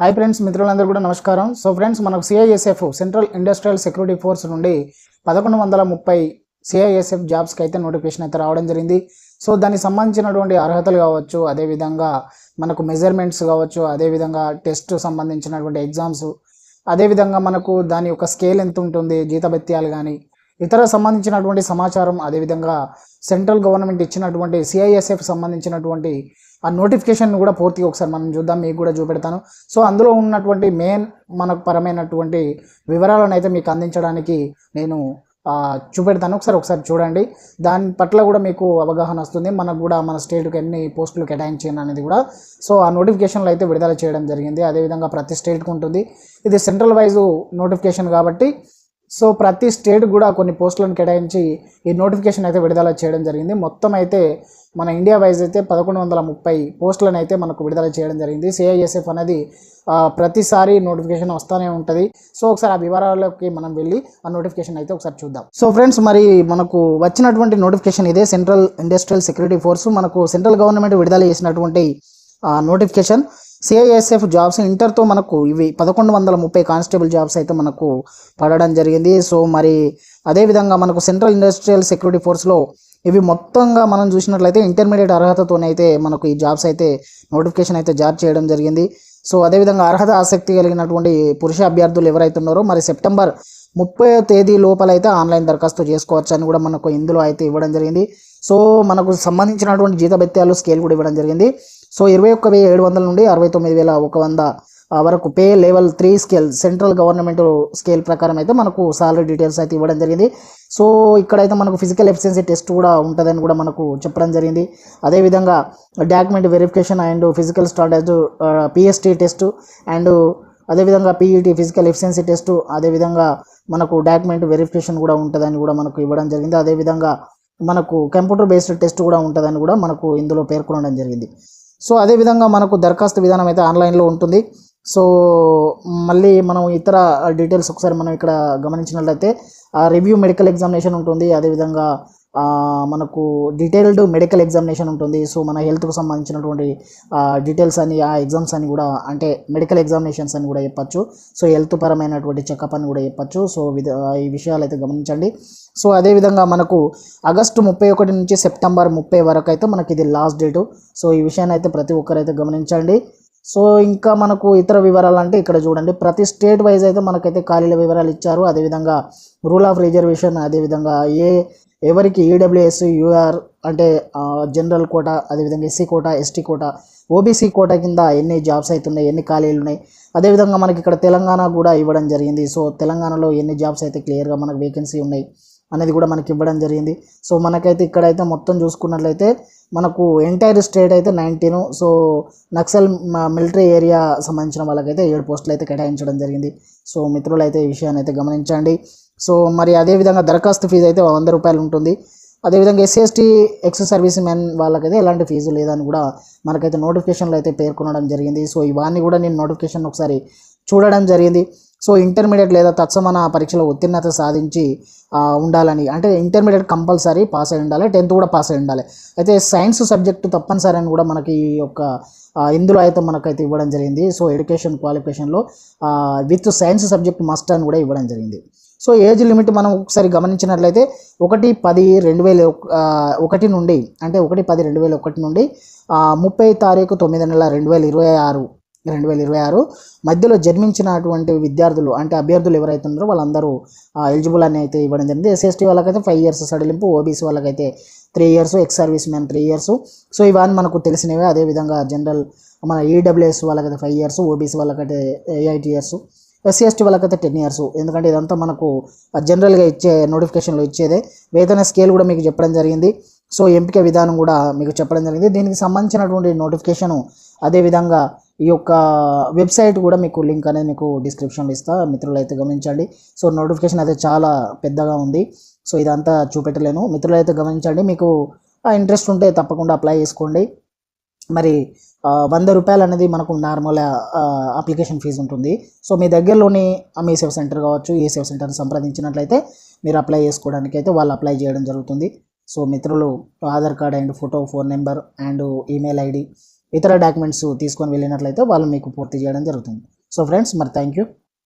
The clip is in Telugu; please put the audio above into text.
హాయ్ ఫ్రెండ్స్ మిత్రులందరూ కూడా నమస్కారం. సో ఫ్రెండ్స్ మనకు CISF central industrial security force నుండి పదకొండు వందల ముప్పై సిఐఎస్ఎఫ్ జాబ్స్కి అయితే నోటిఫికేషన్ అయితే రావడం జరిగింది. సో దానికి సంబంధించినటువంటి అర్హతలు కావచ్చు అదేవిధంగా మనకు మెజర్మెంట్స్ కావచ్చు అదేవిధంగా టెస్ట్ సంబంధించినటువంటి ఎగ్జామ్స్ అదేవిధంగా మనకు దాని యొక్క స్కేల్ ఎంత ఉంటుంది జీతభత్యాలు కానీ ఇతర సంబంధించినటువంటి సమాచారం అదేవిధంగా సెంట్రల్ గవర్నమెంట్ ఇచ్చినటువంటి సిఐఎస్ఎఫ్ సంబంధించినటువంటి ఆ నోటిఫికేషన్ కూడా పూర్తిగా ఒకసారి మనం చూద్దాం మీకు కూడా చూపెడతాను. సో అందులో ఉన్నటువంటి మెయిన్ మనకు పరమైనటువంటి వివరాలను అయితే మీకు అందించడానికి నేను చూపెడతాను. ఒకసారి ఒకసారి చూడండి. దాని పట్ల కూడా మీకు అవగాహన వస్తుంది. మనకు కూడా మన స్టేట్కి ఎన్ని పోస్టులు కేటాయించాను అనేది కూడా. సో ఆ నోటిఫికేషన్లు అయితే విడుదల చేయడం జరిగింది. అదేవిధంగా ప్రతి స్టేట్కి ఉంటుంది. ఇది సెంట్రల్ వైజ్ నోటిఫికేషన్ కాబట్టి సో ప్రతి స్టేట్ కూడా కొన్ని పోస్టులను కేటాయించి ఈ నోటిఫికేషన్ అయితే విడుదల చేయడం జరిగింది. మొత్తం అయితే మన ఇండియా వైజ్ అయితే పదకొండు వందల ముప్పై పోస్టులను అయితే మనకు విడుదల చేయడం జరిగింది. సిఐఎస్ఎఫ్ అనేది ప్రతిసారి నోటిఫికేషన్ వస్తూనే ఉంటుంది. సో ఒకసారి ఆ వివరాలకి మనం వెళ్ళి ఆ నోటిఫికేషన్ అయితే ఒకసారి చూద్దాం. సో ఫ్రెండ్స్ మరి మనకు వచ్చినటువంటి నోటిఫికేషన్ ఇదే సెంట్రల్ ఇండస్ట్రియల్ సెక్యూరిటీ ఫోర్స్. మనకు సెంట్రల్ గవర్నమెంట్ విడుదల చేసినటువంటి నోటిఫికేషన్. సిఐఎస్ఎఫ్ జాబ్స్ ఇంటర్తో మనకు ఇవి పదకొండు వందల ముప్పై కానిస్టేబుల్ జాబ్స్ అయితే మనకు పడడం జరిగింది. సో మరి అదేవిధంగా మనకు సెంట్రల్ ఇండస్ట్రియల్ సెక్యూరిటీ ఫోర్స్లో ఇవి మొత్తంగా మనం చూసినట్లయితే ఇంటర్మీడియట్ అర్హతతోనైతే మనకు ఈ జాబ్స్ అయితే నోటిఫికేషన్ అయితే జారీ చేయడం జరిగింది. సో అదేవిధంగా అర్హత ఆసక్తి కలిగినటువంటి పురుష అభ్యర్థులు ఎవరైతే ఉన్నారో మరి సెప్టెంబర్ ముప్పై తేదీ లోపలైతే ఆన్లైన్ దరఖాస్తు చేసుకోవచ్చు అని కూడా మనకు ఇందులో అయితే ఇవ్వడం జరిగింది. సో మనకు సంబంధించినటువంటి జీతభత్యాలు స్కేల్ కూడా ఇవ్వడం జరిగింది. సో ఇరవై ఒక్క వెయ్యి ఏడు వందల నుండి అరవై తొమ్మిది వేల ఒక వంద వరకు pay level three scale central government scale ప్రకారం అయితే మనకు సాలరీ డీటెయిల్స్ అయితే ఇవ్వడం జరిగింది. సో ఇక్కడైతే మనకు ఫిజికల్ ఎఫిషియన్సీ టెస్ట్ కూడా ఉంటుందని కూడా మనకు చెప్పడం జరిగింది. అదేవిధంగా document verification and physical standard PST test and అదేవిధంగా పీఈటీ ఫిజికల్ ఎఫిషియన్సీ టెస్ట్ అదేవిధంగా మనకు డాక్యుమెంట్ వెరిఫికేషన్ కూడా ఉంటుందని కూడా మనకు ఇవ్వడం జరిగింది. అదేవిధంగా మనకు కంప్యూటర్ బేస్డ్ టెస్ట్ కూడా ఉంటుందని కూడా మనకు ఇందులో పేర్కొనడం జరిగింది. సో అదేవిధంగా మనకు దరఖాస్తు విధానం అయితే ఆన్లైన్లో ఉంటుంది. సో మళ్ళీ మనం ఇతర డీటెయిల్స్ ఒకసారి మనం ఇక్కడ గమనించినట్లయితే రివ్యూ మెడికల్ ఎగ్జామినేషన్ ఉంటుంది. అదేవిధంగా మనకు డీటెయిల్డ్ మెడికల్ ఎగ్జామినేషన్ ఉంటుంది. సో మన హెల్త్కు సంబంధించినటువంటి డీటెయిల్స్ అని ఆ ఎగ్జామ్స్ అని కూడా అంటే మెడికల్ ఎగ్జామినేషన్స్ అని కూడా చెప్పచ్చు. సో హెల్త్ పరమైనటువంటి చెకప్ అని కూడా చెప్పచ్చు. సో ఈ విషయాలు అయితే గమనించండి. సో అదేవిధంగా మనకు ఆగస్టు ముప్పై ఒకటి నుంచి సెప్టెంబర్ ముప్పై వరకు అయితే మనకి ఇది లాస్ట్ డేటు సో ఈ విషయాన్ని అయితే ప్రతి ఒక్కరైతే గమనించండి. సో ఇంకా మనకు ఇతర వివరాలు అంటే ఇక్కడ చూడండి. ప్రతి స్టేట్ వైజ్ అయితే మనకైతే ఖాళీల వివరాలు ఇచ్చారు. అదేవిధంగా రూల్ ఆఫ్ రిజర్వేషన్ అదేవిధంగా ఏ ఎవరికి ఈడబ్ల్యూఎస్ యూఆర్ అంటే జనరల్ కోట అదేవిధంగా SC quota ST quota OBC quota కింద ఎన్ని జాబ్స్ అవుతున్నాయి ఎన్ని ఖాళీలు ఉన్నాయి. అదేవిధంగా మనకి ఇక్కడ తెలంగాణ కూడా ఇవ్వడం జరిగింది. సో తెలంగాణలో ఎన్ని జాబ్స్ అయితే క్లియర్గా మనకు వేకెన్సీ ఉన్నాయి అనేది కూడా మనకి ఇవ్వడం జరిగింది. సో మనకైతే ఇక్కడైతే మొత్తం చూసుకున్నట్లయితే మనకు ఎంటైర్ స్టేట్ అయితే nineteen so Naxal military area సంబంధించిన వాళ్ళకైతే ఏడు పోస్టులు అయితే కేటాయించడం జరిగింది. సో మిత్రులు అయితే ఈ విషయాన్ని అయితే గమనించండి. సో మరి అదేవిధంగా దరఖాస్తు ఫీజు అయితే వంద రూపాయలు ఉంటుంది. అదేవిధంగా ఎస్సీఎస్టీ ఎక్స్ సర్వీస్ మెన్ వాళ్ళకైతే ఎలాంటి ఫీజు లేదని కూడా మనకైతే నోటిఫికేషన్లో అయితే పేర్కొనడం జరిగింది. సో ఇవన్నీ కూడా నేను నోటిఫికేషన్ ఒకసారి చూడడం జరిగింది. సో ఇంటర్మీడియట్ లేదా తత్సమాన పరీక్షలో ఉత్తీర్ణత సాధించి ఉండాలని అంటే ఇంటర్మీడియట్ కంపల్సరీ పాస్ అయి ఉండాలి టెన్త్ కూడా పాస్ అయి ఉండాలి. అయితే సైన్స్ సబ్జెక్టు తప్పనిసరి అని కూడా మనకి ఈ యొక్క ఇందులో అయితే మనకైతే ఇవ్వడం జరిగింది. సో ఎడ్యుకేషన్ క్వాలిఫికేషన్లో విత్ సైన్స్ సబ్జెక్ట్ మస్ట్ అని కూడా ఇవ్వడం జరిగింది. సో ఏజ్ లిమిట్ మనం ఒకసారి గమనించినట్లయితే ఒకటి పది రెండు వేల ఒకటి నుండి అంటే ఒకటి పది రెండు వేల ఒకటి నుండి ముప్పై తారీఖు తొమ్మిది నెల రెండు వేల ఇరవై ఆరు రెండు వేల ఇరవై ఆరు మధ్యలో జన్మించినటువంటి విద్యార్థులు అంటే అభ్యర్థులు ఎవరైతే ఉన్నారో వాళ్ళందరూ ఎలిజిబుల్ అని అయితే ఇవ్వడం జరిగింది. ఎస్ఎస్టీ వాళ్ళకైతే ఫైవ్ ఇయర్స్ సడలింపు ఓబీసీ వాళ్ళకైతే three years ex service man three years so ఇవన్నీ మనకు తెలిసినవే. అదేవిధంగా జనరల్ మన ఈడబ్ల్యూఎస్ వాళ్ళకైతే ఫైవ్ ఇయర్స్ ఓబీసీ వాళ్ళకైతే ఎయిట్ ఇయర్స్ ఎస్సీ ఎస్టీ వాళ్ళకైతే టెన్ ఇయర్స్ ఎందుకంటే ఇదంతా మనకు జనరల్గా ఇచ్చే నోటిఫికేషన్లో ఇచ్చేదే. వేతన స్కేల్ కూడా మీకు చెప్పడం జరిగింది. సో ఎంపిక విధానం కూడా మీకు చెప్పడం జరిగింది. దీనికి సంబంధించినటువంటి నోటిఫికేషను అదేవిధంగా ఈ యొక్క వెబ్సైట్ కూడా మీకు లింక్ అనేది మీకు డిస్క్రిప్షన్లో ఇస్తా. మిత్రులు అయితే గమనించండి. సో నోటిఫికేషన్ అయితే చాలా పెద్దగా ఉంది. సో ఇదంతా చూపెట్టలేను. మిత్రులు అయితే గమనించండి. మీకు ఇంట్రెస్ట్ ఉంటే తప్పకుండా అప్లై చేసుకోండి. మరి వంద రూపాయలు అనేది మనకు నార్మల్ అప్లికేషన్ ఫీజు ఉంటుంది. సో మీ దగ్గరలోని మీ సేవ సెంటర్ కావచ్చు ఏ సేవ సెంటర్ని సంప్రదించినట్లయితే మీరు అప్లై చేసుకోవడానికి అయితే వాళ్ళు అప్లై చేయడం జరుగుతుంది. సో మిత్రులు Aadhaar card and photo phone number and email ID ఇతర డాక్యుమెంట్స్ తీసుకొని వెళ్ళినట్లయితే వాళ్ళు మీకు పూర్తి చేయడం జరుగుతుంది. సో ఫ్రెండ్స్ మరి థ్యాంక్ యూ